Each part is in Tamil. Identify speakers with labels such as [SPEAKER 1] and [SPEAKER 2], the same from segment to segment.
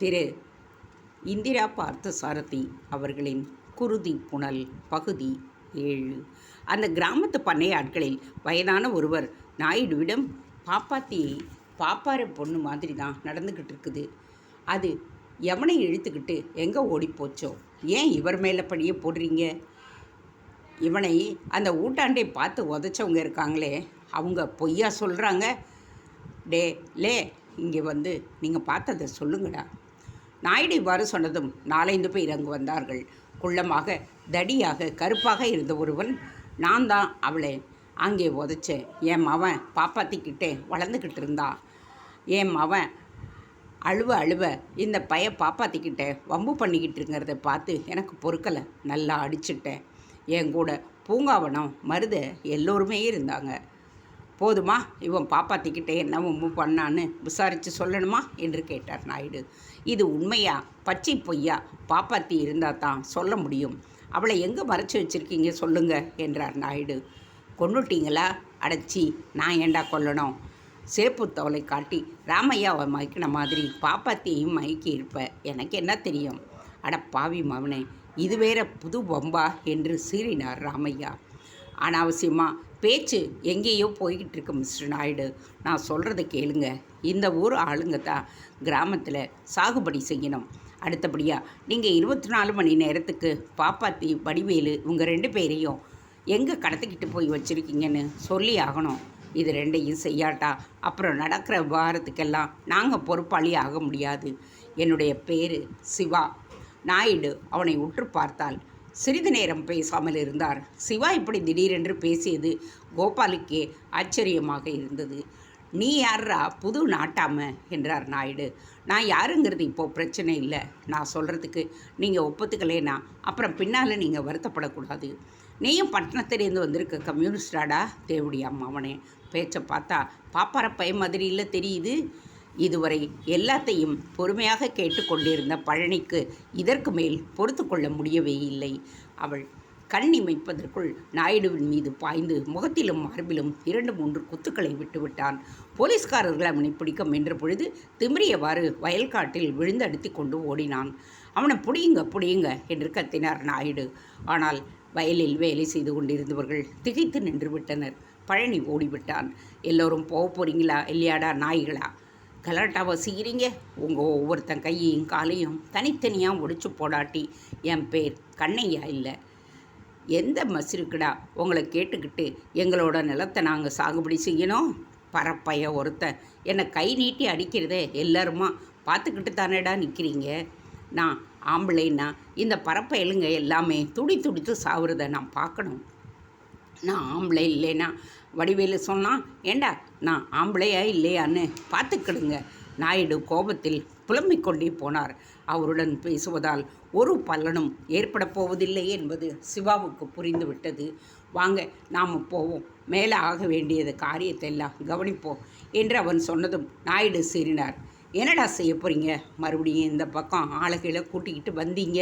[SPEAKER 1] திரு. இந்திரா பார்த்தசாரதி அவர்களின் குருதி புனல் பகுதி ஏழு. அந்த கிராமத்து பண்ணை ஆட்களில் வயதான ஒருவர் நாயுடுவிடம் பாப்பாத்தி பாப்பார பொண்ணு மாதிரி தான் நடந்துக்கிட்டு இருக்குது. அது எவனை இழுத்துக்கிட்டு எங்கே ஓடிப்போச்சோ ஏன் இவர் மேலே படியே போடுறீங்க? இவனை அந்த ஊட்டாண்டை பார்த்து உதச்சவங்க இருக்காங்களே அவங்க பொய்யா சொல்கிறாங்க டே லே இங்கே வந்து நீங்கள் பார்த்ததை சொல்லுங்கடா. நாயுடு இவ்வாறு சொன்னதும் நாலைந்து பேர் அங்கு வந்தார்கள். குள்ளமாக தடியாக கருப்பாக இருந்த ஒருவன் நான் தான் அவளை. அங்கே உதைச்சேன் என் மவன் பாப்பாத்திக்கிட்டே வளர்ந்துக்கிட்டு இருந்தான் என் மவன் அழுவ அழுவ இந்த பைய பாப்பாத்திக்கிட்ட வம்பு பண்ணிக்கிட்டு இருக்கிறத பார்த்து எனக்கு பொறுக்கலை. நல்லா அடிச்சுட்டேன் என் கூட பூங்காவனம் மருத எல்லோருமே இருந்தாங்க. போதுமா? இவன் பாப்பாத்திக்கிட்டே என்ன உம்பு பண்ணான்னு விசாரித்து சொல்லணுமா? என்று கேட்டார் நாயுடு. இது உண்மையா? பச்சை பொய்யா? பாப்பாத்தி இருந்தால் தான் சொல்ல முடியும். அவளை எங்கே மறைச்சி வச்சுருக்கீங்க சொல்லுங்க? என்றார் நாயுடு. கொண்டுட்டீங்களா அடைச்சி நான் ஏண்டா கொல்லணும்? சேப்பு தவளை காட்டி ராமையாவை மயக்கின மாதிரி பாப்பாத்தியையும் மயக்கி இருப்ப. எனக்கு என்ன தெரியும்? அட பாவி மவனே இது வேற புது பொம்பா என்று சீறினார் ராமையா. அனாவசியமாக பேச்சு எங்கேயோ போய்கிட்டு இருக்கு மிஸ்டர் நாயுடு. நான் சொல்கிறத கேளுங்க. இந்த ஊர் ஆளுங்க தான் கிராமத்தில் சாகுபடி செய்யணும். அடுத்தபடியாக நீங்கள் இருபத்தி நாலு மணி நேரத்துக்கு பாப்பாத்தி வடிவேலு உங்கள் ரெண்டு பேரையும் எங்கே கடத்திக்கிட்டு போய் வச்சுருக்கீங்கன்னு சொல்லி ஆகணும். இது ரெண்டையும் செய்யாட்டா? அப்புறம் நடக்கிற விவகாரத்துக்கெல்லாம் நாங்கள் பொறுப்பாளி ஆக முடியாது. என்னுடைய பேர் சிவா. நாயுடு அவனை உற்று பார்த்தால் சிறிது நேரம் பேசாமல் இருந்தார். சிவா இப்படி திடீரென்று பேசியது கோபாலுக்கே ஆச்சரியமாக இருந்தது. நீ யாரா புது நாட்டாம? என்றார் நாயுடு. நான் யாருங்கிறது இப்போது பிரச்சனை இல்லை. நான் சொல்கிறதுக்கு நீங்கள் ஒப்புத்துக்கலேனா? அப்புறம் பின்னால் நீங்கள் வருத்தப்படக்கூடாது. நீயும் பட்டணத்திலேருந்து வந்திருக்க கம்யூனிஸ்டாடா? தேவடி அம்மாவனே. பேச்சை பார்த்தா பாப்பார பய மாதிரி இல்லை தெரியுது. இதுவரை எல்லாத்தையும் பொறுமையாக கேட்டுக்கொண்டிருந்த பழனிக்கு இதற்கு மேல் பொறுத்து கொள்ள முடியவே இல்லை. அவள் கண் இமைப்பதற்குள் நாயுடுவின் மீது பாய்ந்து முகத்திலும் மார்பிலும் இரண்டு மூன்று குத்துக்களை விட்டுவிட்டான். போலீஸ்காரர்கள் அவனை பிடிக்க முயன்ற பொழுது திமிரியவாறு வயல்காட்டில் விழுந்தடித்து கொண்டு ஓடினான். அவனை புடியுங்க புடியுங்க என்று கத்தினார் நாயுடு. ஆனால் வயலில் வேலை செய்து கொண்டிருந்தவர்கள் திகைத்து நின்று விட்டனர். பழனி ஓடிவிட்டான். எல்லோரும் போக போகிறீங்களா இல்லையாடா நாய்களா? கலாட்டாவை செய்கிறீங்க உங்கள் ஒவ்வொருத்தன் கையையும் காலையும் தனித்தனியாக ஒடிச்சு போடாட்டி என் பேர் கண்ணையா இல்லை. எந்த மசிருக்குடா? உங்களை கேட்டுக்கிட்டு எங்களோட நிலத்தை நாங்கள் சாகுபடி செய்யணும்? பரப்பைய ஒருத்தன் என்னை கை நீட்டி அடிக்கிறதே எல்லாருமா பார்த்துக்கிட்டு தானேடா நிற்கிறீங்க நான் ஆம்பளைன்னா இந்த பரப்பயலுங்க எல்லாமே துடி துடித்து சாவுறதை நான் பார்க்கணும். நான் ஆம்பளை இல்லைன்னா வடிவேலு சொன்னான் ஏண்டா நான் ஆம்பளையா இல்லையான்னு பார்த்துக்கிடுங்க. நாயுடு கோபத்தில் புலம்பிக் கொண்டே போனார். அவருடன் பேசுவதால் ஒரு பலனும் ஏற்பட போவதில்லை என்பது சிவாவுக்கு புரிந்துவிட்டது. வாங்க நாம் போவோம். மேலே ஆக வேண்டியது காரியத்தை எல்லாம் கவனிப்போம் என்று அவன் சொன்னதும் நாயுடு சீறினார் என்னடா செய்ய போகிறீங்க மறுபடியும் இந்த பக்கம் ஆளுகளை கூட்டிக்கிட்டு வந்தீங்க.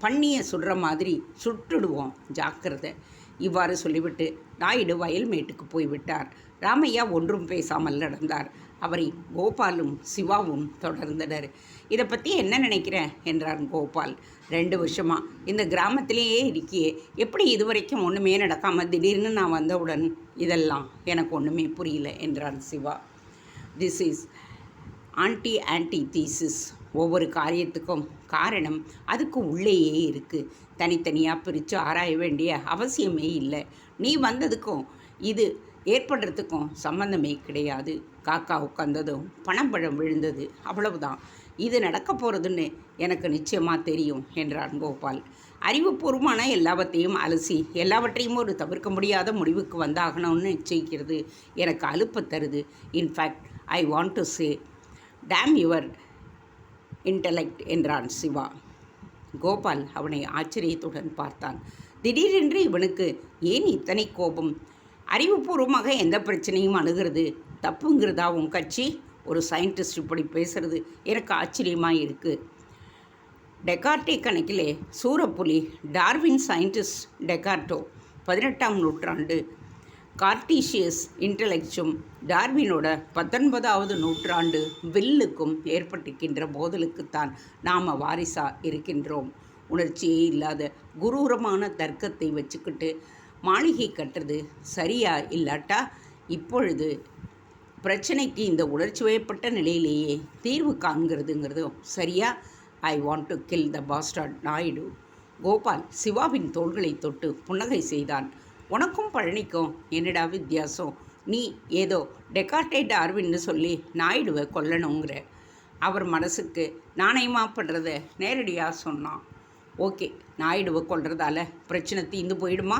[SPEAKER 1] பண்ணியை சுடுற மாதிரி சுட்டுடுவோம். ஜாக்கிரதை. இவ்வாறு சொல்லிவிட்டு நாயுடு வயல்மேட்டுக்கு போய்விட்டார். ராமையா ஒன்றும் பேசாமல் நடந்தார். அவரை கோபாலும் சிவாவும் தொடர்ந்தனர். இதை பற்றி என்ன நினைக்கிறேன்? என்றார் கோபால். ரெண்டு வருஷமாக இந்த கிராமத்திலேயே இருக்கியே. எப்படி இதுவரைக்கும் ஒன்றுமே நடக்காமல் திடீர்னு நான் வந்தவுடன் இதெல்லாம் எனக்கு ஒன்றுமே புரியல என்றார் Shiva. This is anti antithesis ஒவ்வொரு காரியத்துக்கும் காரணம் அதுக்கு உள்ளேயே இருக்குது தனித்தனியாக பிரித்து ஆராய வேண்டிய அவசியமே இல்லை. நீ வந்ததுக்கும் இது ஏற்படுறதுக்கும் சம்மந்தமே கிடையாது. காக்கா உட்காந்ததும் பணம்பழம் விழுந்தது. அவ்வளவுதான். இது நடக்க போகிறதுன்னு எனக்கு நிச்சயமாக தெரியும் என்றான் கோபால். அறிவுபூர்வமான எல்லாவற்றையும் அலசி எல்லாவற்றையும் ஒரு தவிர்க்க முடியாத முடிவுக்கு வந்தாகணும்னு நிச்சயிக்கிறது எனக்கு அலுப்பு தருது. In fact I want to say damn your intellect என்றான் சிவா. கோபால் அவனை ஆச்சரியத்துடன் பார்த்தான். திடீரென்று இவனுக்கு ஏன் இத்தனை கோபம்? அறிவுபூர்வமாக எந்த பிரச்சனையும் அணுகிறது. தப்புங்கிறதா உன் கட்சி? ஒரு சயின்டிஸ்ட் இப்படி பேசுறது எனக்கு ஆச்சரியமாக இருக்குது டெகார்டே கணக்கிலே சூரப்புலி டார்வின் சயின்டிஸ்ட் டெகார்டோ பதினெட்டாம் நூற்றாண்டு கார்டீஷியஸ் இன்டலெக்சும் டார்வினோட பத்தொன்பதாவது நூற்றாண்டு வில்லுக்கும் ஏற்பட்டிருக்கின்ற போதலுக்குத்தான் நாம் வாரிசா இருக்கின்றோம். உணர்ச்சியே இல்லாத குரூரமான தர்க்கத்தை வச்சுக்கிட்டு மாளிகை கட்டுறது சரியா இல்லாட்டா? இப்பொழுது பிரச்சனைக்கு இந்த உணர்ச்சி வயப்பட்ட நிலையிலேயே தீர்வு காண்கிறதுங்கிறதும் சரியா? I want to kill the bastard Naidu. Gopal சிவாவின் தோள்களை தொட்டு புன்னகை செய்தான். உனக்கும் பழனிக்கும் என்னடா வித்தியாசம்? நீ ஏதோ டெக்கார்டேட் ஆர்வின்னு சொல்லி நாயுடுவை கொல்லணுங்கிற. அவர் மனசுக்கு நாணயமாக பண்ணுறத நேரடியாக சொன்னான். ஓகே நாயுடுவை கொள்றதால பிரச்சனை தீர்ந்து போயிடுமா?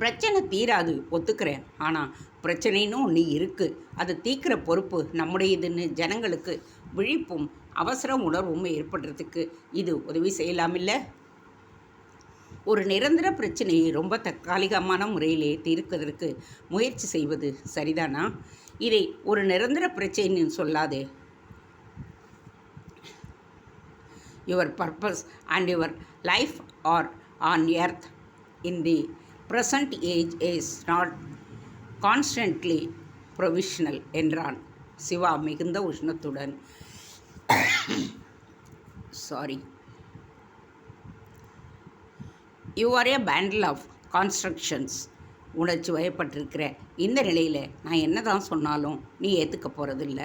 [SPEAKER 1] பிரச்சனை தீராது ஒத்துக்கிறேன். ஆனால் பிரச்சனைன்னு ஒன்று இருக்குது அதை தீர்க்கிற பொறுப்பு நம்முடையதுன்னு ஜனங்களுக்கு விழிப்பும் அவசர உணர்வும் ஏற்படுறதுக்கு இது உதவி செய்யலாமில்ல? ஒரு நிரந்தர பிரச்சனையை ரொம்ப தற்காலிகமான முறையிலே தீர்க்கதற்கு முயற்சி செய்வது சரிதானா? இதை ஒரு நிரந்தர பிரச்சனைன்னு சொல்லாதே. Your purpose and your life are on earth in the present age is not constantly provisional என்றான் சிவா மிகுந்த உஷ்ணத்துடன். Sorry you are a bundle of constructions உணர்ச்சி வயப்பட்டிருக்கிற இந்த நிலையில் நான் என்ன தான் சொன்னாலும் நீ ஏற்றுக்க போகிறதில்ல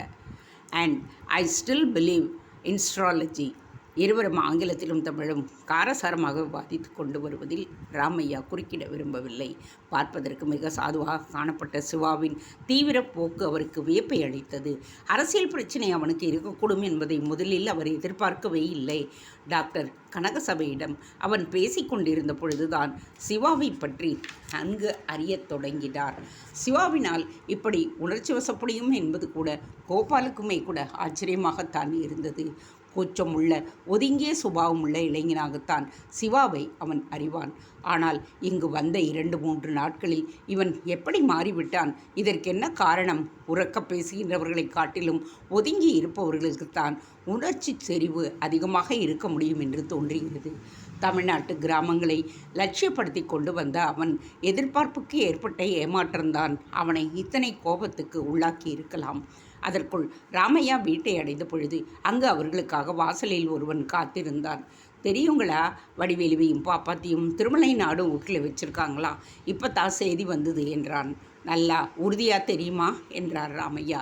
[SPEAKER 1] and I still believe in astrology இருவரும் ஆங்கிலத்திலும் தமிழும் காரசாரமாக விவாதித்து கொண்டு வருவதில் ராமையா குறுக்கிட விரும்பவில்லை. பார்ப்பதற்கு மிக சாதுவாக காணப்பட்ட சிவாவின் தீவிர போக்கு அவருக்கு வியப்பை அளித்தது. அரசியல் பிரச்சனை அவனுக்கு இருக்கக்கூடும் என்பதை முதலில் அவர் எதிர்பார்க்கவே இல்லை. டாக்டர் கனகசபையிடம் அவன் பேசிக்கொண்டிருந்த பொழுதுதான் சிவாவை பற்றி நன்கு அறியத் தொடங்கினார். சிவாவினால் இப்படி உணர்ச்சி வசப்படியும் என்பது கூட கோபாலுக்குமே கூட ஆச்சரியமாகத்தான் இருந்தது. கூச்சமுள்ள ஒதுங்கிய சுபாவமுள்ள இளைஞனாகத்தான் சிவாவை அவன் அறிவான். ஆனால் இங்கு வந்த இரண்டு மூன்று நாட்களில் இவன் எப்படி மாறிவிட்டான்? இதற்கென்ன காரணம்? உறக்க பேசுகின்றவர்களை காட்டிலும் ஒதுங்கி இருப்பவர்களுக்குத்தான் உணர்ச்சி செறிவு அதிகமாக இருக்க முடியும் என்று தோன்றுகிறது. தமிழ்நாட்டு கிராமங்களை லட்சியப்படுத்தி கொண்டு வந்த அவன் எதிர்பார்ப்புக்கு ஏற்பட்ட ஏமாற்றம்தான் அவனை இத்தனை கோபத்துக்கு உள்ளாக்கி இருக்கலாம். அதற்குள் ராமையா வீட்டை அடைந்த பொழுது அங்கு அவர்களுக்காக வாசலில் ஒருவன் காத்திருந்தான். தெரியுங்களா வடிவேலுவையும் பாப்பாத்தையும் திருமலை நாடும் வீட்டில் வச்சுருக்காங்களா? இப்போ தான் செய்தி வந்தது என்றான். நல்லா உறுதியாக தெரியுமா? என்றார் ராமையா.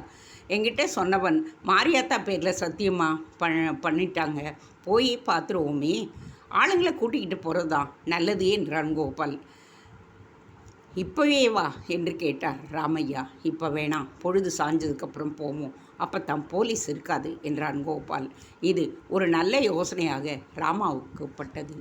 [SPEAKER 1] என்கிட்ட சொன்னவன் மாரியாத்தா பேரில் சத்தியமாக பண்ண பண்ணிட்டாங்க. போய் பார்த்துருவோமே ஆளுங்களை கூட்டிக்கிட்டு போகிறது தான் நல்லது என்றான் கோபால். இப்போவே வா என்று கேட்டார் ராமையா. இப்போ வேணாம் பொழுது சாஞ்சதுக்கப்புறம் போவோம். அப்போ தான் போலீஸ் இருக்காது என்றான் கோபால். இது ஒரு நல்ல யோசனையாக ராமாவுக்கு பட்டது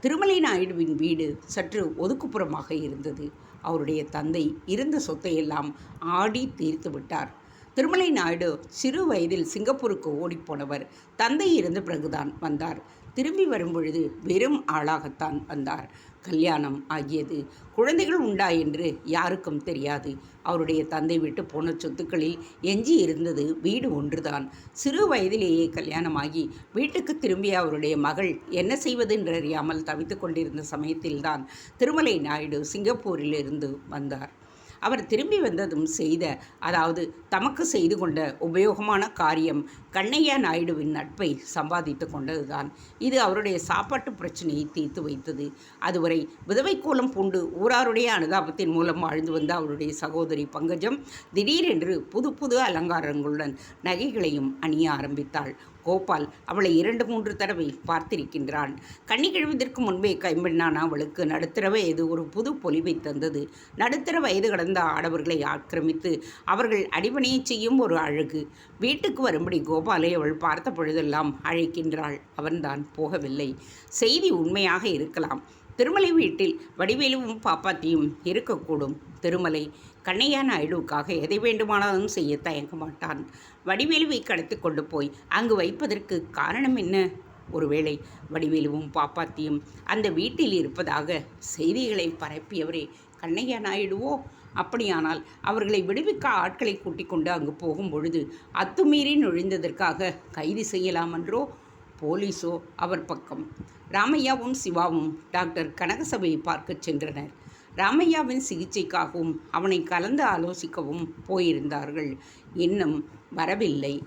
[SPEAKER 1] திருமலை நாயுடுவின் வீடு சற்று ஒதுக்குப்புறமாக இருந்தது. அவருடைய தந்தை இருந்த சொத்தையெல்லாம் ஆடி தீர்த்து விட்டார். திருமலை நாயுடு சிறு வயதில் சிங்கப்பூருக்கு ஓடிப்போனவர் தந்தை இருந்த பிறகுதான் வந்தார். திரும்பி வரும்பொழுது வெறும் ஆளாகத்தான் வந்தார். கல்யாணம் ஆகியது குழந்தைகள் உண்டா என்று யாருக்கும் தெரியாது. அவருடைய தந்தை விட்டு போன சொத்துக்களில் எஞ்சி இருந்தது வீடு ஒன்றுதான். சிறு வயதிலேயே கல்யாணமாகி வீட்டுக்கு திரும்பிய அவருடைய மகள் என்ன செய்வது என்று அறியாமல் தவித்து கொண்டிருந்த சமயத்தில்தான் திருமலை நாயுடு சிங்கப்பூரிலிருந்து வந்தார். அவர் திரும்பி வந்ததும் செய்த அதாவது தமக்கு செய்து கொண்ட உபயோகமான காரியம் கண்ணையா நாயுடுவின் நட்பை சம்பாதித்து கொண்டதுதான். இது அவருடைய சாப்பாட்டு பிரச்சனையை தீர்த்து வைத்தது. அதுவரை விதவை கோலம் பூண்டு ஊராருடைய அனுதாபத்தின் மூலம் வாழ்ந்து வந்த அவருடைய சகோதரி பங்கஜம் திடீரென்று புது புது அலங்காரங்களுடன் நகைகளையும் அணிய ஆரம்பித்தாள். கோபால் அவளை இரண்டு மூன்று தடவை பார்த்திருக்கின்றான். கண்ணி முன்பே கைம்பெண்ணான அவளுக்கு நடுத்தர வயது ஒரு புது பொலிவை தந்தது. நடுத்தர வயது கடந்த ஆடவர்களை ஆக்கிரமித்து அவர்கள் அடிபணியை செய்யும் ஒரு அழகு. வீட்டுக்கு வரும்படி கோபாலை அவள் பார்த்த பொழுதெல்லாம் அழைக்கின்றாள். அவன்தான் போகவில்லை. செய்தி உண்மையாக இருக்கலாம். திருமலை வீட்டில் வடிவேலுவும் பாப்பாத்தியும் இருக்கக்கூடும். திருமலை கண்ணையா நாயுடுவுக்காக எதை வேண்டுமானாலும் செய்ய தயங்க மாட்டான். வடிவேலுவை கடத்தி கொண்டு போய் அங்கு வைப்பதற்கு காரணம் என்ன? ஒருவேளை வடிவேலுவும் பாப்பாத்தியும் அந்த வீட்டில் இருப்பதாக செய்திகளை பரப்பியவரே கண்ணையா நாயுடுவோ? அப்படியானால் அவர்களை விடுவிக்க ஆட்களை கூட்டிக் கொண்டு அங்கு போகும் பொழுது அத்துமீறி நுழைந்ததற்காக கைது செய்யலாமென்றோ? போலீஸோ அவர் பக்கம். ராமையாவும் சிவாவும் டாக்டர் கனகசபையை பார்க்கச் சென்றனர். ராமையாவின் சிகிச்சைக்காகவும் அவனை கலந்து ஆலோசிக்கவும் போயிருந்தார்கள். இன்னும் வரவில்லை.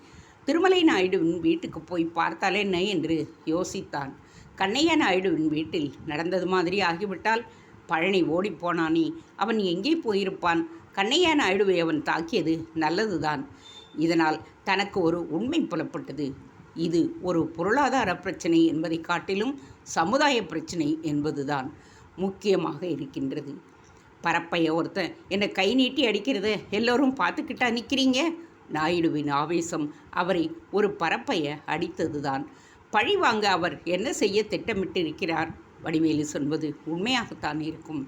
[SPEAKER 1] திருமலை நாயுடுவின் வீட்டுக்கு போய் பார்த்தாலே என்ன? என்று யோசித்தான். கண்ணையா நாயுடுவின் வீட்டில் நடந்தது மாதிரி ஆகிவிட்டால் பழனி ஓடிப்போனானே அவன் எங்கே போயிருப்பான்? கண்ணையா நாயுடுவை அவன் தாக்கியது நல்லதுதான். இதனால் தனக்கு ஒரு உண்மை புலப்பட்டது. இது ஒரு பொருளாதார பிரச்சனை என்பதை காட்டிலும் சமுதாய பிரச்சனை என்பதுதான் முக்கியமாக இருக்கின்றது. பரப்பைய ஒருத்தன் என்னை கை நீட்டி அடிக்கிறத. எல்லோரும் பார்த்துக்கிட்டா நிற்கிறீங்க நாயுடுவின் ஆவேசம் அவரை ஒரு பரப்பைய அடித்ததுதான். பழி வாங்க அவர் என்ன செய்ய திட்டமிட்டு இருக்கிறார் வடிவேலு சொல்வது உண்மையாகத்தான் இருக்கும்.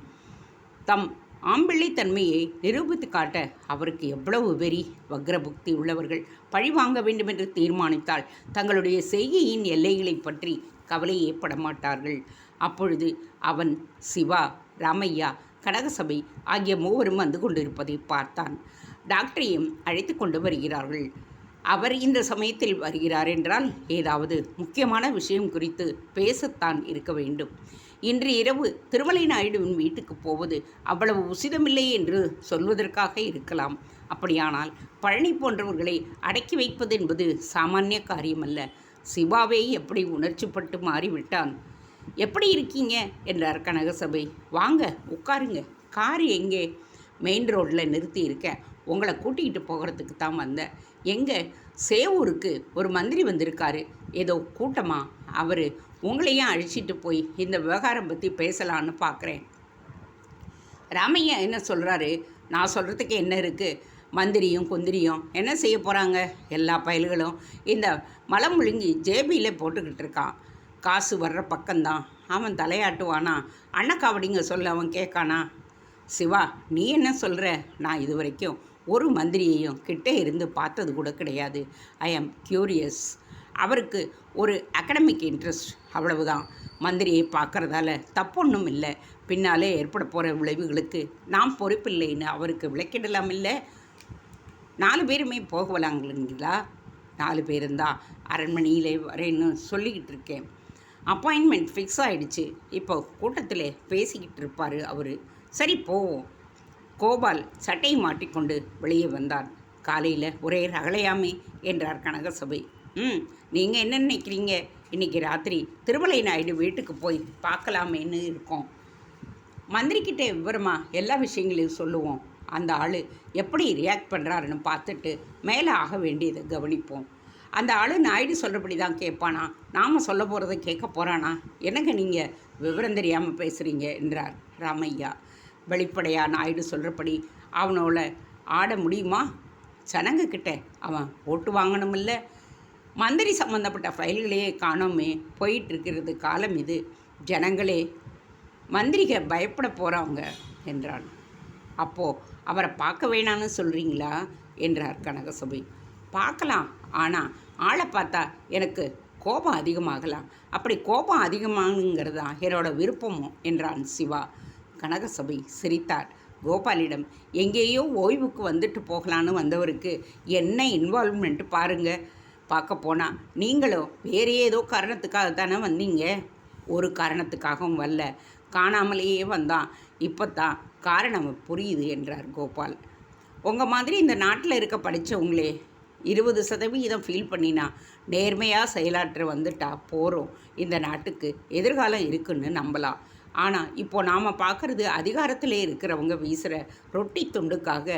[SPEAKER 1] தம் ஆம்பிள்ளைத்தன்மையை நிரூபித்து காட்ட அவருக்கு எவ்வளவு வெறி வக்ரபுக்தி உள்ளவர்கள் பழி வாங்க வேண்டும் என்று தீர்மானித்தால் தங்களுடைய செய்கையின் எல்லைகளை பற்றி கவலையே படமாட்டார்கள் அப்பொழுது அவன் சிவா ராமையா கனகசபை ஆகிய மூவரும் வந்து கொண்டிருப்பதை பார்த்தான். டாக்டரையும் அழைத்து கொண்டு வருகிறார்கள். அவர் இந்த சமயத்தில் வருகிறார் என்றால் ஏதாவது முக்கியமான விஷயம் குறித்து பேசத்தான் இருக்க வேண்டும். இன்று இரவு திருமலை நாயுடுவின் வீட்டுக்கு போவது அவ்வளவு உசிதமில்லை என்று சொல்வதற்காக இருக்கலாம். அப்படியானால் பழனி போன்றவர்களை அடக்கி வைப்பது என்பது சாமானிய காரியமல்ல. சிவாவே எப்படி உணர்ச்சிப்பட்டு மாறிவிட்டான்? எப்படி இருக்கீங்க? என்றார் கனகசபை. வாங்க உட்காருங்க. கார் எங்கே? மெயின் ரோட்டில் நிறுத்தி இருக்கேன். உங்களை கூட்டிகிட்டு போகிறதுக்கு தான் வந்தேன். எங்கே? சேவூருக்கு ஒரு மந்திரி வந்திருக்காரு. ஏதோ கூட்டமா? அவர் உங்களையும் அழிச்சிட்டு போய் இந்த விவகாரம் பற்றி பேசலான்னு பார்க்குறேன் ராமையா என்ன சொல்கிறாரு நான் சொல்கிறதுக்கு என்ன இருக்குது மந்திரியும் குந்திரியும் என்ன செய்ய போகிறாங்க எல்லா பயல்களும் இந்த மலம் முழுங்கி ஜேபியில் போட்டுக்கிட்டு இருக்கான். காசு வர்ற பக்கம்தான். அவன் தலையாட்டுவானா? அண்ணக்காவடிங்க சொல்ல அவன் கேட்கானா? சிவா நீ என்ன சொல்கிற நான் இது வரைக்கும் ஒரு மந்திரியையும் கிட்டே இருந்து பார்த்தது கூட கிடையாது. ஐ ஆம் க்யூரியஸ் அவருக்கு ஒரு அகடமிக் இன்ட்ரெஸ்ட் அவ்வளவுதான். மந்திரியை பார்க்குறதால தப்பொன்றும் இல்லை. பின்னாலே ஏற்பட போகிற விளைவுகளுக்கு நாம் பொறுப்பில்லைன்னு அவருக்கு விளக்கிடலாம் இல்லை? நாலு பேருமே போகலாங்களா நாலு பேருந்தான் அரண்மனையிலே வரேன்னு சொல்லிக்கிட்டு இருக்கேன். அப்பாயின்மெண்ட் ஃபிக்ஸ் ஆகிடுச்சு இப்போ கூட்டத்தில் பேசிக்கிட்டு இருப்பார் அவர். சரி போவோம். கோபால் சட்டையை மாட்டிக்கொண்டு வெளியே வந்தான். காலையில் ஒரே ரகலையாமே என்றார் கனகசபை. ம் நீங்கள் என்ன நினைக்கிறீங்க? இன்றைக்கி ராத்திரி திருமலை நாயுடு வீட்டுக்கு போய் பார்க்கலாமேன்னு இருக்கோம். மந்திரிக்கிட்ட விவரமா எல்லா விஷயங்களையும் சொல்லுவோம். அந்த ஆள் எப்படி ரியாக்ட் பண்ணுறாருன்னு பார்த்துட்டு மேலே ஆக வேண்டியதை கவனிப்போம். அந்த ஆள் நாயுடு சொல்கிறபடி தான் கேட்பானா? நாம் சொல்ல போகிறத கேட்க போகிறானா என்னங்க நீங்கள் விவரம் தெரியாமல் பேசுகிறீங்க என்றார் ராமையா வெளிப்படையாக நாயுடு சொல்கிறபடி அவனோட ஆட முடியுமா? ஜனங்கக்கிட்ட அவன் ஓட்டு வாங்கணுமில்ல. மந்திரி சம்மந்தப்பட்ட ஃபைல்களையே காணோமே. போயிட்டுருக்கிறது காலம் இது. ஜனங்களே மந்திரிக பயப்பட போகிறவங்க என்றான். அப்போது அவரை பார்க்க வேணான்னு சொல்கிறீங்களா என்றார் கனகசபை. பார்க்கலாம். ஆனால் ஆளை பார்த்தா எனக்கு கோபம் அதிகமாகலாம். அப்படி கோபம் அதிகமாகுங்கிறது தான் என்னோட விருப்பமும் என்றான் சிவா. கனகசபை சிரித்தார். கோபாலிடம் எங்கேயோ ஓய்வுக்கு வந்துட்டு போகலான்னு வந்தவருக்கு என்ன இன்வால்வ்மெண்ட் பாருங்கள் பார்க்க போனால் நீங்களும் வேறு ஏதோ காரணத்துக்காக தானே வந்தீங்க? ஒரு காரணத்துக்காகவும் வரல. காணாமலேயே வந்தான். இப்போ தான் காரணம் புரியுது என்றார் கோபால். உங்கள் மாதிரி இந்த நாட்டில் இருக்க படித்தவங்களே இருபது சதவீதம் ஃபீல் பண்ணினா நேர்மையாக செயலாற்ற வந்துட்டா போகிறோம் இந்த நாட்டுக்கு எதிர்காலம் இருக்குன்னு நம்பலாம். ஆனால் இப்போ நாம் பார்க்குறது அதிகாரத்திலே இருக்கிறவங்க வீசுகிற ரொட்டி துண்டுக்காக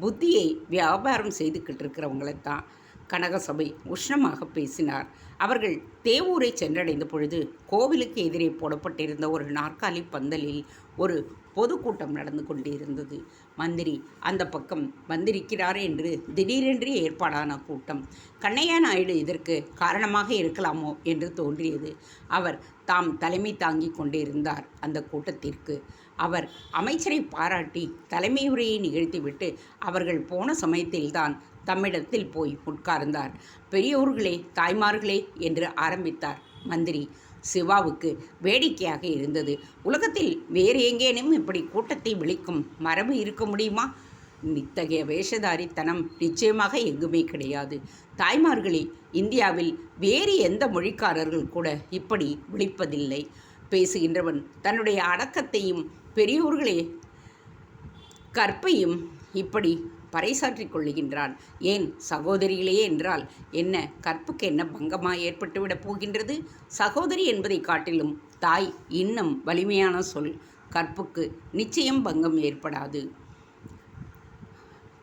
[SPEAKER 1] புத்தியை வியாபாரம் செய்துக்கிட்டு இருக்கிறவங்கள தான் கனகசபை உஷ்ணமாக பேசினார். அவர்கள் தேவூரை சென்றடைந்த பொழுது கோவிலுக்கு எதிரே போடப்பட்டிருந்த ஒரு நாற்காலி பந்தலில் ஒரு பொதுக்கூட்டம் நடந்து கொண்டிருந்தது. மந்திரி அந்த பக்கம் வந்திருக்கிறார் என்று திடீரென்று ஏற்பாடான கூட்டம். கண்ணையா நாயுடு இதற்கு காரணமாக இருக்கலாமோ என்று தோன்றியது. அவர் தாம் தலைமை தாங்கி கொண்டிருந்தார் அந்த கூட்டத்திற்கு. அவர் அமைச்சரை பாராட்டி தலைமையுரையை நிகழ்த்திவிட்டு அவர்கள் போன சமயத்தில்தான் தம்மிடத்தில் போய் உட்கார்ந்தார். பெரியோர்களே தாய்மார்களே என்று ஆரம்பித்தார் மந்திரி. சிவாவுக்கு வேடிக்கையாக இருந்தது. உலகத்தில் வேறு எங்கேனும் இப்படி கூட்டத்தை விழிக்கும் மரபு இருக்க முடியுமா? இத்தகைய வேஷதாரித்தனம் நிச்சயமாக எங்குமே கிடையாது. தாய்மார்களே இந்தியாவில் வேறு எந்த மொழிக்காரர்கள் கூட இப்படி விழிப்பதில்லை. பேசுகின்றவன் தன்னுடைய அடக்கத்தையும் பெரியோர்களே கற்பையும் இப்படி பறைசாற்றிக் கொள்ளுகின்றான். ஏன் சகோதரிகளே என்றால் என்ன கற்புக்கு என்ன பங்கமா ஏற்பட்டுவிடப் போகின்றது? சகோதரி என்பதை காட்டிலும் தாய் இன்னும் வலிமையான சொல் கற்புக்கு நிச்சயம் பங்கம் ஏற்படாது.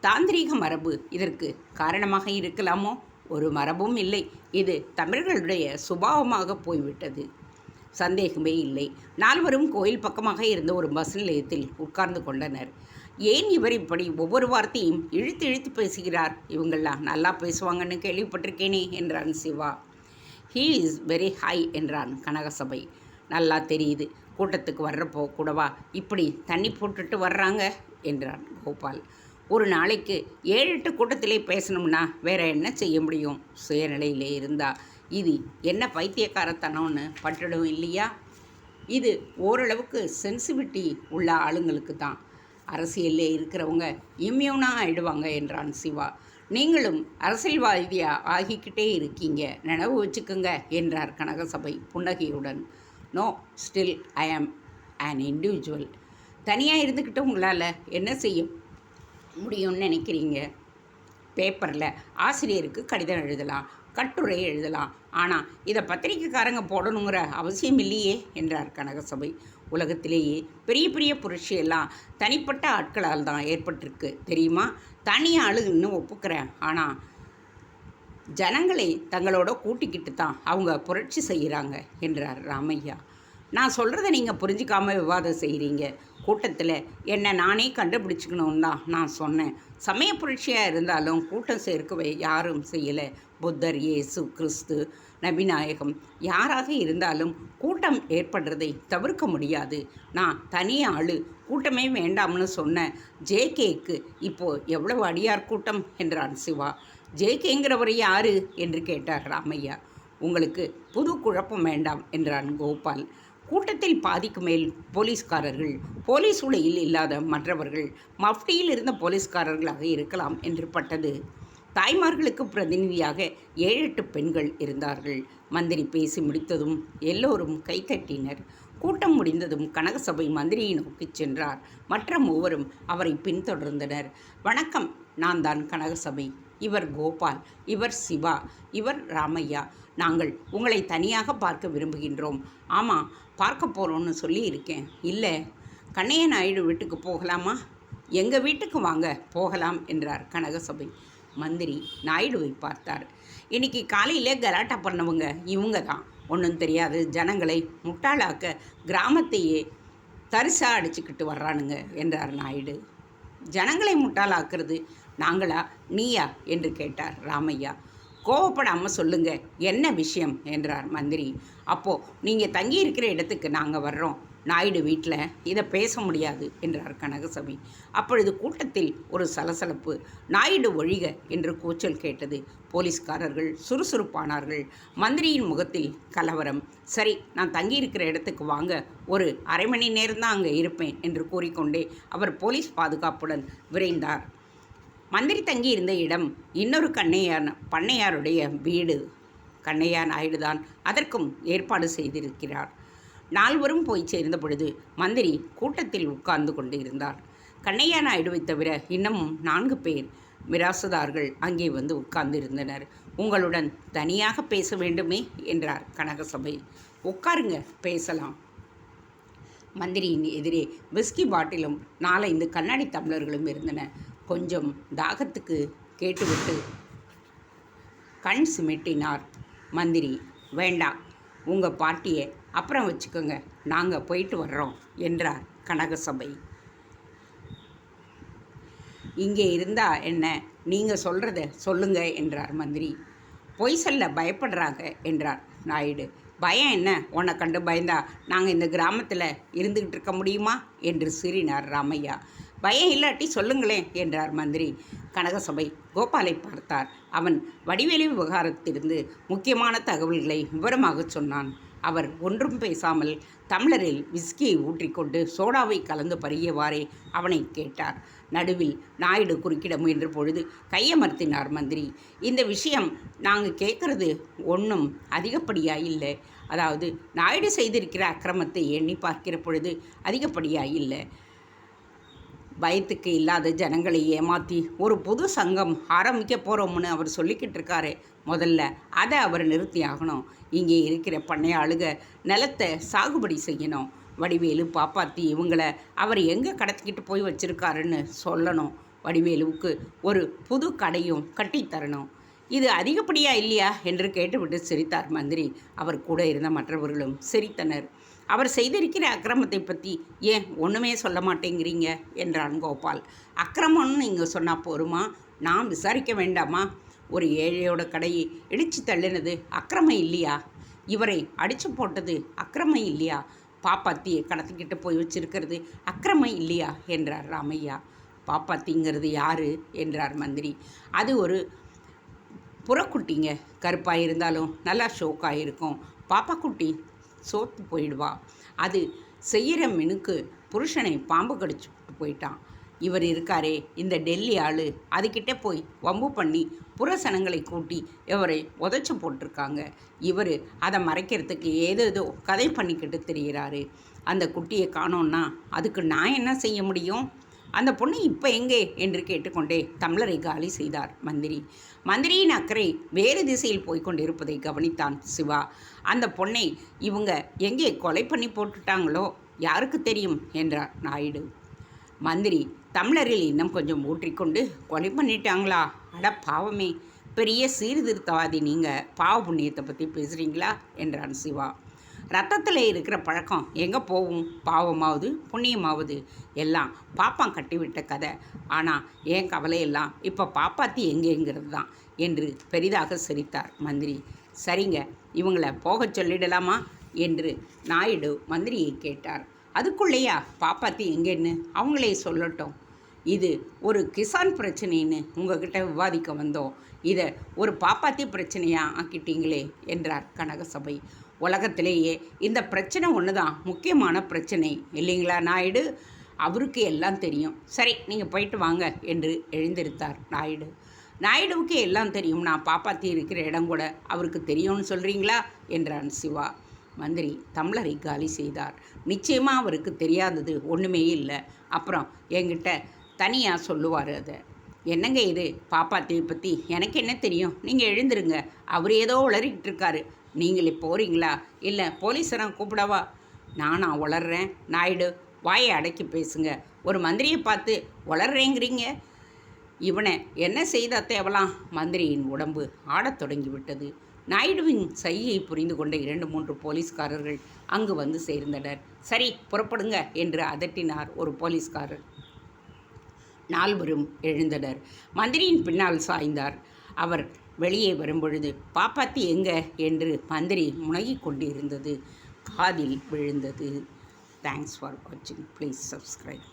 [SPEAKER 1] தாந்திரீக மரபு இதற்கு காரணமாக இருக்கலாமோ? ஒரு மரபும் இல்லை. இது தமிழர்களுடைய சுபாவமாக போய்விட்டது. சந்தேகமே இல்லை. நால்வரும் கோயில் பக்கமாக இருந்த ஒரு பஸ் நிலையத்தில் உட்கார்ந்து கொண்டனர். ஏன் இவர் இப்படி ஒவ்வொரு வார்த்தையும் இழுத்து இழுத்து பேசுகிறார்? இவங்கள்லாம் நல்லா பேசுவாங்கன்னு கேள்விப்பட்டிருக்கேனே என்றான் Siva. He is very high என்றான் கனகசபை. நல்லா தெரியுது. கூட்டத்துக்கு வர்றப்போ கூடவா? இப்படி தண்ணி போட்டுட்டு வர்றாங்க என்றான் கோபால். ஒரு நாளைக்கு ஏழு எட்டு கூட்டத்திலே பேசணும்னா வேற என்ன செய்ய முடியும்? சுயநிலையிலே இருந்தா. இது என்ன பைத்தியக்காரத்தனம்னு பட்டுடும் இல்லையா? இது ஓரளவுக்கு சென்சிவிட்டி உள்ள ஆளுங்களுக்கு தான் அரசியலில் இருக்கிறவங்க இம்யூனாக ஆயிடுவாங்க என்றான் சிவா. நீங்களும் அரசியல்வாதியாக ஆகிக்கிட்டே இருக்கீங்க. நினைவு வச்சுக்கோங்க என்றார் கனகசபை புன்னகையுடன். நோ ஸ்டில் ஐ ஆம் அன் இண்டிவிஜுவல். தனியாக இருந்துக்கிட்டு உங்களால் என்ன செய்ய முடியும்னு நினைக்கிறீங்க? பேப்பரில் ஆசிரியருக்கு கடிதம் எழுதலாம் கட்டுரை எழுதலாம். ஆனால் இதை பத்திரிக்கைக்காரங்க போடணுங்கிற அவசியம் இல்லையே என்றார் கனகசபை. உலகத்திலேயே பெரிய பெரிய புரட்சியெல்லாம் தனிப்பட்ட ஆட்களால் தான் ஏற்பட்டிருக்கு. தெரியுமா? தனி ஆளுன்னு ஒப்புக்கிறேன். ஆனால் ஜனங்களை தங்களோட கூட்டிக்கிட்டு தான் அவங்க புரட்சி செய்கிறாங்க என்றார் ராமையா. நான் சொல்கிறத நீங்கள் புரிஞ்சிக்காமல் விவாதம் செய்கிறீங்க கூட்டத்தில் என்னை நானே கண்டுபிடிச்சிக்கணும் தான் நான் சொன்னேன். சமய புரட்சியாக இருந்தாலும் கூட்டம் சேர்க்கவே யாரும் செய்யலை. புத்தர் இயேசு கிறிஸ்து நபிநாயகம். யாராக இருந்தாலும் கூட்டம் ஏற்படுறதை தவிர்க்க முடியாது. நான் தனி ஆள். கூட்டமே வேண்டாம்னு சொன்ன ஜேகேக்கு இப்போது எவ்வளவு அடியார் கூட்டம்? என்றான் சிவா. ஜேகேங்கிறவர் யாரு? என்று கேட்டார் ராமையா. உங்களுக்கு புது குழப்பம் வேண்டாம் என்றான் கோபால். கூட்டத்தில் பாதிக்கு மேல் போலீஸ்காரர்கள் போலீஸ் உலையில் இல்லாத மற்றவர்கள் மஃப்டியில் இருந்த போலீஸ்காரர்களாக இருக்கலாம் என்று பட்டது. தாய்மார்களுக்கு பிரதிநிதியாக ஏழு எட்டு பெண்கள் இருந்தார்கள். மந்திரி பேசி முடித்ததும் எல்லோரும் கைத்தட்டினர் கூட்டம் முடிந்ததும் கனகசபை மந்திரியை நோக்கிச் சென்றார். மற்ற மூவரும் அவரை பின்தொடர்ந்தனர். வணக்கம் நான் தான் கனகசபை. இவர் கோபால் இவர் சிவா இவர் ராமையா. நாங்கள் உங்களை தனியாக பார்க்க விரும்புகின்றோம். ஆமாம் பார்க்க போகிறோன்னு சொல்லி இருக்கேன் இல்லை கண்ணைய நாயுடு வீட்டுக்கு போகலாமா? எங்கள் வீட்டுக்கு வாங்க போகலாம் என்றார் கனகசபை. மந்திரி நாயுடுவை பார்த்தார். இன்னைக்கு காலையில் கலாட்டா பண்ணவங்க இவங்க தான். ஒன்றும் தெரியாது. ஜனங்களை முட்டாளாக்க கிராமத்தையே தரிசாக அடிச்சுக்கிட்டு வர்றானுங்க என்றார் நாயுடு. ஜனங்களை முட்டாளாக்குறது நாங்களா? நீயா? என்று கேட்டார் ராமையா. கோவப்படாமல் சொல்லுங்க என்ன விஷயம்? என்றார் மந்திரி. அப்போ நீங்கள் தங்கி இருக்கிற இடத்துக்கு நாங்கள் வர்றோம். நாயுடு வீட்டில் இதை பேச முடியாது என்றார் கனகசபை. அப்பொழுது கூட்டத்தில் ஒரு சலசலப்பு நாயுடு ஒழிக என்று கூச்சல் கேட்டது. போலீஸ்காரர்கள் சுறுசுறுப்பானார்கள். மந்திரியின் முகத்தில் கலவரம். சரி நான் தங்கியிருக்கிற இடத்துக்கு வாங்க. ஒரு அரை மணி நேரம்தான் அங்கே இருப்பேன் என்று கூறிக்கொண்டே அவர் போலீஸ் பாதுகாப்புடன் விரைந்தார். மந்திரி தங்கி இருந்த இடம் இன்னொரு கண்ணையார் பண்ணையாருடைய வீடு. கண்ணையா நாயுடுதான் அதற்கும் ஏற்பாடு செய்திருக்கிறார். நால்வரும் போய் சேர்ந்த பொழுது மந்திரி கூட்டத்தில் உட்கார்ந்து கொண்டு இருந்தார். கண்ணையா நாயுடுவை தவிர இன்னமும் நான்கு பேர் மிராசுதார்கள் அங்கே வந்து உட்கார்ந்து இருந்தனர் உங்களுடன் தனியாக பேச வேண்டுமே என்றார் கனகசபை. உட்காருங்க பேசலாம். மந்திரியின் எதிரே விஸ்கி பாட்டிலும் நாலைந்து கண்ணாடி தமிழர்களும் இருந்தன. கொஞ்சம் தாகத்துக்கு கேட்டுவிட்டு கண் சிமிட்டினார் மந்திரி. வேண்டாம் உங்கள் பாட்டியை அப்புறம் வச்சுக்கோங்க. நாங்கள் போயிட்டு வர்றோம் என்றார் கனகசபை. இங்கே இருந்தால் என்ன? நீங்கள் சொல்கிறத சொல்லுங்க என்றார் மந்திரி. பொய் சொல்ல பயப்படுறாங்க என்றார் நாயுடு. பயம் என்ன? உன்னை கண்டு பயந்தா நாங்கள் இந்த கிராமத்தில் இருந்துக்கிட்டு இருக்க முடியுமா? என்று சீறினார் ராமையா. பயம் இல்லாட்டி சொல்லுங்களேன் என்றார் மந்திரி. கனகசபை கோபாலை பார்த்தார். அவன் வடிவேலி விவகாரத்திலிருந்து முக்கியமான தகவல்களை விவரமாக சொன்னான். அவர் ஒன்றும் பேசாமல் தமிழரில் விஸ்கியை ஊற்றிக்கொண்டு சோடாவை கலந்து பருகியவாறே அவனை கேட்டார். நடுவில் நாயுடு குறுக்கிட முயன்ற பொழுது கையமர்த்தினார் மந்திரி இந்த விஷயம் நாங்கள் கேட்குறது ஒன்றும் அதிகப்படியாக இல்லை. அதாவது நாயுடு செய்திருக்கிற அக்கிரமத்தை எண்ணி பார்க்கிற பொழுது அதிகப்படியாக இல்லை. பயத்துக்கு இல்லாத ஜனங்களை ஏமாற்றி ஒரு புது சங்கம் ஆரம்பிக்க போகிறோம்னு அவர் சொல்லிக்கிட்டு இருக்காரு. முதல்ல அதை அவர் நிறுத்தி ஆகணும். இங்கே இருக்கிற பண்ணைய ஆளுக நிலத்தை சாகுபடி செய்யணும். வடிவேலு பாப்பாத்தி இவங்களை அவர் எங்கே கடத்திக்கிட்டு போய் வச்சிருக்காருன்னு சொல்லணும். வடிவேலுவுக்கு ஒரு புது கடையும் கட்டித்தரணும் இது அதிகப்படியா இல்லையா? என்று கேட்டுவிட்டு சிரித்தார் மந்திரி. அவர் கூட இருந்த மற்றவர்களும் சிரித்தனர். அவர் செய்திருக்கிற அக்கிரமத்தை பற்றி ஏன் ஒன்றுமே சொல்ல மாட்டேங்கிறீங்க? என்றான் கோபால். அக்கிரமம்னு நீங்கள் சொன்னால் போருமா? நான் விசாரிக்க வேண்டாமா? ஒரு ஏழையோட கடையை இடித்து தள்ளினது அக்கிரமம் இல்லையா? இவரை அடித்து போட்டது அக்கிரமம் இல்லையா? பாப்பாத்தியை கடத்திக்கிட்டு போய் வச்சிருக்கிறது அக்கிரமம் இல்லையா? என்றார் ராமையா. பாப்பாத்திங்கிறது யாரு? என்றார் மந்திரி. அது ஒரு புறக்குட்டிங்க. கருப்பாக இருந்தாலும் நல்லா ஷோக்காக இருக்கும் பாப்பாக்குட்டி சோத்து போயிடுவா அது செய்கிற மினுக்கு புருஷனை பாம்பு கடிச்சுட்டு போயிட்டான். இவர் இருக்காரே இந்த டெல்லி ஆள். அதுக்கிட்ட போய் வம்பு பண்ணி புறசனங்களை கூட்டி இவரை உதச்சி போட்டிருக்காங்க. இவர் அதை மறைக்கிறதுக்கு ஏதேதோ கதை பண்ணிக்கிட்டு தெரிகிறாரு அந்த குட்டியை காணோன்னா அதுக்கு நான் என்ன செய்ய முடியும்? அந்த பொண்ணு இப்போ எங்கே? என்று கேட்டுக்கொண்டே தமிழரை காலி செய்தார் மந்திரி. மந்திரியின் அக்கறை வேறு திசையில் போய்கொண்டிருப்பதை கவனித்தான் சிவா. அந்த பொண்ணை இவங்க எங்கே கொலை பண்ணி போட்டுட்டாங்களோ யாருக்கு தெரியும்? என்றார் நாயுடு. மந்திரி தமிழரில் இன்னும் கொஞ்சம் ஊற்றிக்கொண்டு கொலை பண்ணிட்டாங்களா? அட பாவமே. பெரிய சீர்திருத்தவாதி நீங்கள் பாவ புண்ணியத்தை பற்றி பேசுகிறீங்களா என்றான் சிவா. ரத்தத்தில் இருக்கிற பழக்கம் எங்கே போகும்? பாவமாவது புண்ணியமாவது? எல்லாம் பாப்பான் கட்டிவிட்ட கதை. ஆனால் ஏன் கவலையெல்லாம் இப்போ பாப்பாத்தி எங்கேங்கிறது தான் என்று பெரிதாக சிரித்தார் மந்திரி. சரிங்க இவங்கள போகச் சொல்லிடலாமா? என்று நாயுடு மந்திரியை கேட்டார். அதுக்குள்ளேயா பாப்பாத்தி எங்கேன்னு? அவங்களே சொல்லட்டும். இது ஒரு கிசான் பிரச்சனைன்னு உங்ககிட்ட விவாதிக்க வந்தோம். இதை ஒரு பாப்பாத்தி பிரச்சனையாக ஆக்கிட்டீங்களே என்றார் கனகசபை. உலகத்திலேயே இந்த பிரச்சனை ஒன்று தான் முக்கியமான பிரச்சனை. இல்லைங்களா நாயுடு? அவருக்கு எல்லாம் தெரியும். சரி நீங்கள் போயிட்டு வாங்க என்று எழுந்திருத்தார் நாயுடு. நாயுடுவுக்கு எல்லாம் தெரியும். நான் பாப்பாத்தி இருக்கிற இடம் கூட அவருக்கு தெரியும்னு சொல்கிறீங்களா என்றான் சிவா. மந்திரி தம்ளரை காலி செய்தார். நிச்சயமாக அவருக்கு தெரியாதது ஒன்றுமே இல்லை. அப்புறம் என்கிட்ட தனியாக சொல்லுவார் அதை. என்னங்க இது? பாப்பாத்தியை பற்றி எனக்கு என்ன தெரியும்? நீங்கள் எழுந்துருங்க. அவர் ஏதோ உளறிக்கிட்டு இருக்காரு. நீங்களே போகிறீங்களா இல்லை போலீஸரை கூப்பிடவா? நானா உளர்றேன். நாயுடு வாயை அடக்கி பேசுங்க. ஒரு மந்திரியை பார்த்து வளர்றேங்கிறீங்க இவனை என்ன செய்தா தேவலாம் மந்திரியின் உடம்பு ஆடத் தொடங்கிவிட்டது. நாயுடுவின் சையை புரிந்து கொண்ட இரண்டு மூன்று போலீஸ்காரர்கள் அங்கு வந்து சேர்ந்தனர். சரி புறப்படுங்க என்று அதட்டினார் ஒரு போலீஸ்காரர். நால்வரும் எழுந்தனர். மந்திரியின் பின்னால் சாய்ந்தார். அவர் வெளியே வரும்பொழுது பாப்பாத்தி எங்க? என்று மந்திரி முனகிக் கொண்டிருந்தது. காதில் விழுந்தது. தேங்க்ஸ் ஃபார் வாட்சிங் ப்ளீஸ் சப்ஸ்கிரைப்